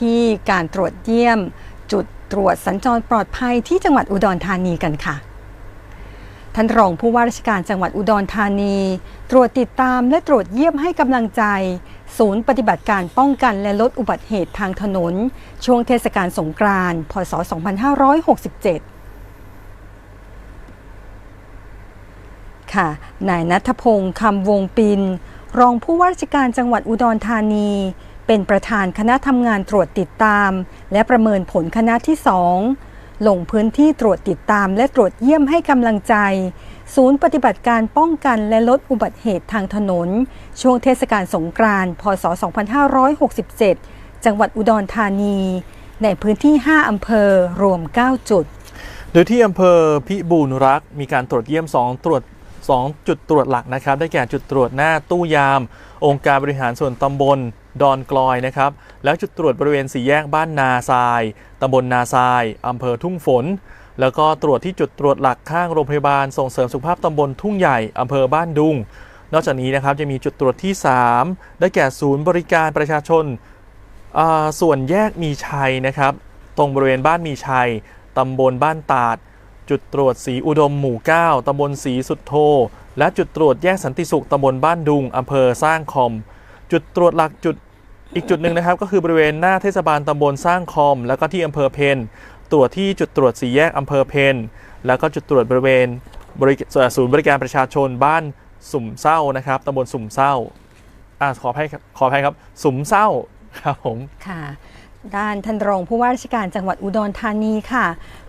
ที่การตรวจเยี่ยม จุดตรวจสัญจรปลอดภัยที่จังหวัดอุดรธานีกันค่ะ ท่านรองผู้ว่าราชการจังหวัดอุดรธานี ตรวจติดตามและตรวจเยี่ยมให้กำลังใจ ศูนย์ปฏิบัติการป้องกันและลดอุบัติเหตุทางถนน ช่วงเทศกาลสงกรานต์พศ 2567ค่ะนายนัทพงศ์คำวงปิน รองผู้ว่าราชการจังหวัดอุดรธานี เป็นประธานคณะทำงานตรวจติดตาม และประเมินผลคณะที่สองลงพื้นที่ตรวจติดตามและตรวจเยี่ยมให้กำลังใจ ศูนย์ปฏิบัติการป้องกันและลดอุบัติเหตุทางถนน ช่วงเทศกาลสงกรานต์พศ 2567 จังหวัดอุดรธานี ในพื้นที่ 5 อำเภอรวม 9 จุด โดยที่อำเภอพิบูลรักษ์มีการตรวจเยี่ยม 2 ตรวจ 2 จุดตรวจหลักนะครับ ได้แก่จุดตรวจหน้าตู้ยาม องค์การบริหารส่วนตำบล ดอนกลอยนะครับ แล้วจุดตรวจบริเวณสี่แยกบ้านนาทรายตำบลนาทรายอำเภอทุ่งฝน แล้วก็ตรวจที่จุดตรวจหลักข้างโรงพยาบาลส่งเสริมสุขภาพตำบลทุ่งใหญ่อำเภอบ้านดุง นอกจากนี้นะครับจะมีจุดตรวจที่ 3 ได้แก่ศูนย์บริการประชาชนาส่วนแยกมีชัยนะครับ ตรงบริเวณบ้านมีชัยตำบลบ้านตาด จุดตรวจสีอุดมหมู่ 9ตำบลสีสุดโท และจุดตรวจแยกสันติสุขตำบลบ้านดุงอำเภอสร้างคอม จุดตรวจหลักจุด อีกจุดหนึ่งนะครับก็คือบริเวณหน้าเทศบาลตำบลสร้างคอม แล้วก็ที่อำเภอเพนตรวจที่จุดตรวจสี่แยกอำเภอเพนแล้วก็จุดตรวจบริเวณบริศูนย์บริการประชาชนบ้านสุ่มเศร้านะครับตำบลสุ่มเศร้าอ่าขออภัยครับขออภัยครับสุ่มเศร้าครับผมค่ะด้านท่านรองผู้ว่าราชการจังหวัดอุดรธานีค่ะ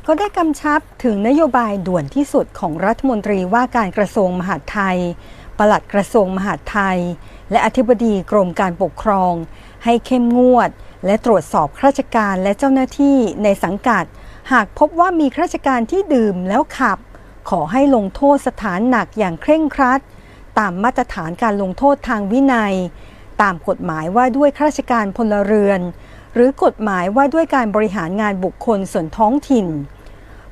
ก็ได้กำชับถึงนโยบายด่วนที่สุดของรัฐมนตรีว่าการกระทรวงมหาดไทย ปลัดกระทรวงมหาดไทย และอธิบดีกรมการปกครอง ให้เข้มงวด และตรวจสอบข้าราชการและเจ้าหน้าที่ในสังกัด หากพบว่ามีข้าราชการที่ดื่มแล้วขับ ขอให้ลงโทษสถานหนักอย่างเคร่งครัด ตามมาตรฐานการลงโทษทางวินัย ตามกฎหมายว่าด้วยข้าราชการพลเรือน หรือกฎหมายว่าด้วยการบริหารงานบุคคลส่วนท้องถิ่น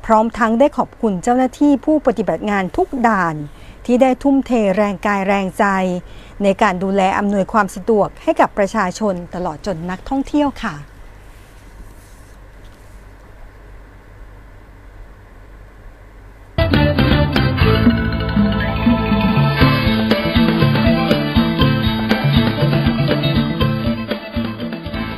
พร้อมทั้งได้ขอบคุณเจ้าหน้าที่ผู้ปฏิบัติงานทุกด่าน ที่ได้ทุ่มเทแรงกายแรงใจ ในการดูแลอำนวยความสะดวกให้กับประชาชนตลอดจนนักท่องเที่ยวค่ะ